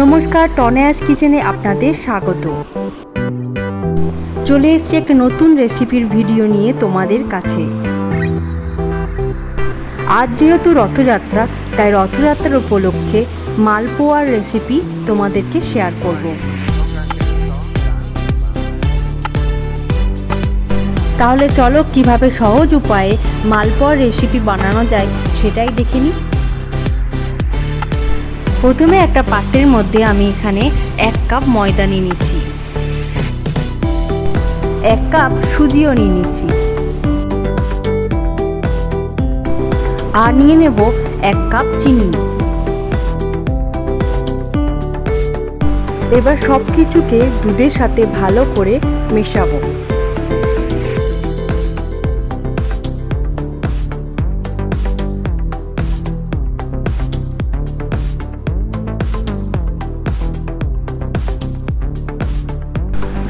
নমস্কার, টনেয়াস কিচেনে আপনাদের স্বাগত। চলে এসছে একটা নতুন রেসিপির ভিডিও নিয়ে তোমাদের কাছে। আজ যেহেতু রথযাত্রা, তাই রথযাত্রার উপলক্ষে মালপোয়ার রেসিপি তোমাদেরকে শেয়ার করব। তাহলে চলো কীভাবে সহজ উপায়ে মালপোয়ার রেসিপি বানানো যায় সেটাই দেখে নিই। প্রথমে একটা পাত্রের মধ্যে আমি এখানে এক কাপ ময়দা নিয়ে নিচ্ছি। এক কাপ সুজিও নিয়ে নিচ্ছি। আর নিয়ে নেব এক কাপ চিনি। এবার সব কিছুকে দুধের সাথে ভালো করে মেশাবো।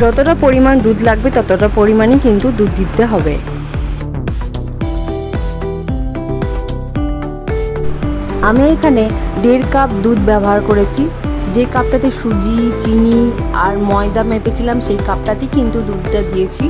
যতটা পরিমাণ দুধ লাগবে, ততটা পরিমাণে কিন্তু দুধ দিতে হবে। আমি এখানে দেড় কাপ দুধ ব্যবহার করেছি। যে কাপটাতে সুজি, চিনি আর ময়দা মেপেছিলাম, সেই কাপটাতেই কিন্তু দুধটা দিয়েছি।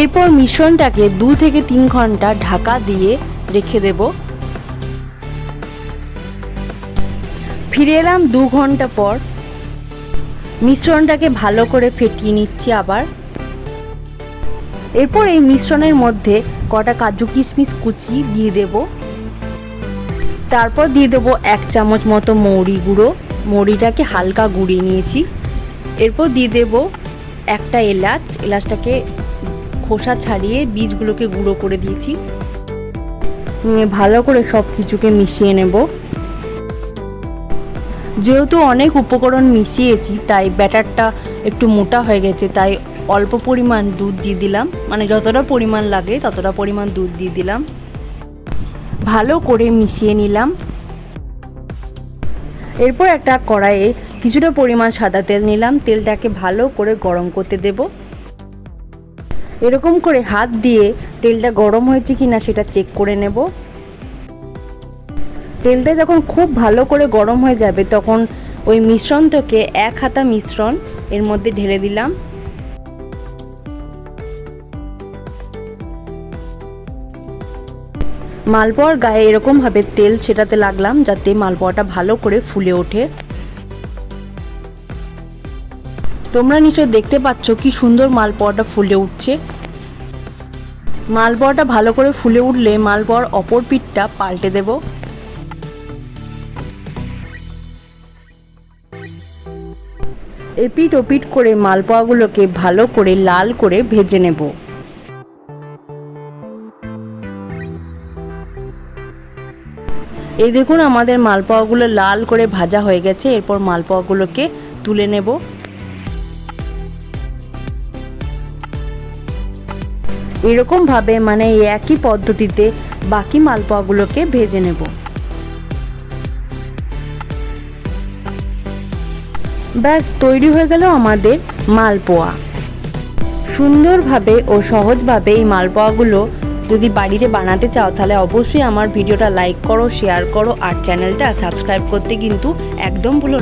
এরপর মিশ্রণটাকে দু থেকে তিন ঘণ্টা ঢাকা দিয়ে রেখে দেব। ফিরে এলাম দু ঘণ্টা পর। মিশ্রণটাকে ভালো করে ফেটিয়ে নিচ্ছি আবার। এরপর এই মিশ্রণের মধ্যে কটা কাজু কিশমিশ কুচি দিয়ে দেব। তারপর দিয়ে দেবো এক চামচ মতো মৌরি গুঁড়ো। মৌরিটাকে হালকা গুঁড়িয়ে নিয়েছি। এরপর দিয়ে দেব একটা এলাচ। এলাচটাকে খোসা ছাড়িয়ে বীজগুলোকে গুঁড়ো করে দিয়েছি। নিয়ে ভালো করে সব কিছুকে মিশিয়ে নেব। যেহেতু অনেক উপকরণ মিশিয়েছি, তাই ব্যাটারটা একটু মোটা হয়ে গেছে, তাই অল্প পরিমাণ দুধ দিয়ে দিলাম। মানে যতটা পরিমাণ লাগে ততটা পরিমাণ দুধ দিয়ে দিলাম। ভালো করে মিশিয়ে নিলাম। এরপর একটা কড়াইয়ে কিছুটা পরিমাণ সাদা তেল নিলাম। তেলটাকে ভালো করে গরম করতে দেবো। এরকম করে হাত দিয়ে তেলটা গরম হয়েছে কিনা সেটা চেক করে নেব। তেলটা যখন খুব ভালো করে গরম হয়ে যাবে, তখন ওই মিশ্রণ থেকে এক হাতা মিশ্রণ এর মধ্যে ঢেলে দিলাম। মালপোয়ার গায়ে এরকমভাবে তেল ছেটাতে লাগলাম যাতে মালপোয়াটা ভালো করে ফুলে ওঠে। তোমরা নিশ্চয় দেখতে পাচ্ছ কি সুন্দর মালপোয়াটা ফুলে উঠছে। মালপোয়াটা ভালো করে ফুলে উঠলে মালপোয়ার অপর পিঠটা পাল্টে দেব। এপিট ওপিট করে মালপোয়াগুলোকে ভালো করে লাল করে ভেজে নেব। এই দেখুন আমাদের মালপোয়াগুলো লাল করে ভাজা হয়ে গেছে, এরপর মালপোয়াগুলোকে তুলে নেব। এরকমভাবে মানে একই পদ্ধতিতে বাকি মালপোয়াগুলোকে ভেজে নেব। ব্যাস, তৈরি হয়ে গেল আমাদের মালপোয়া। সুন্দরভাবে ও সহজভাবে এই মালপোয়াগুলো যদি বাড়িতে বানাতে চাও, তাহলে অবশ্যই আমার ভিডিওটা লাইক করো শেয়ার করো, আর চ্যানেলটা সাবস্ক্রাইব করতে কিন্তু একদম ভুলো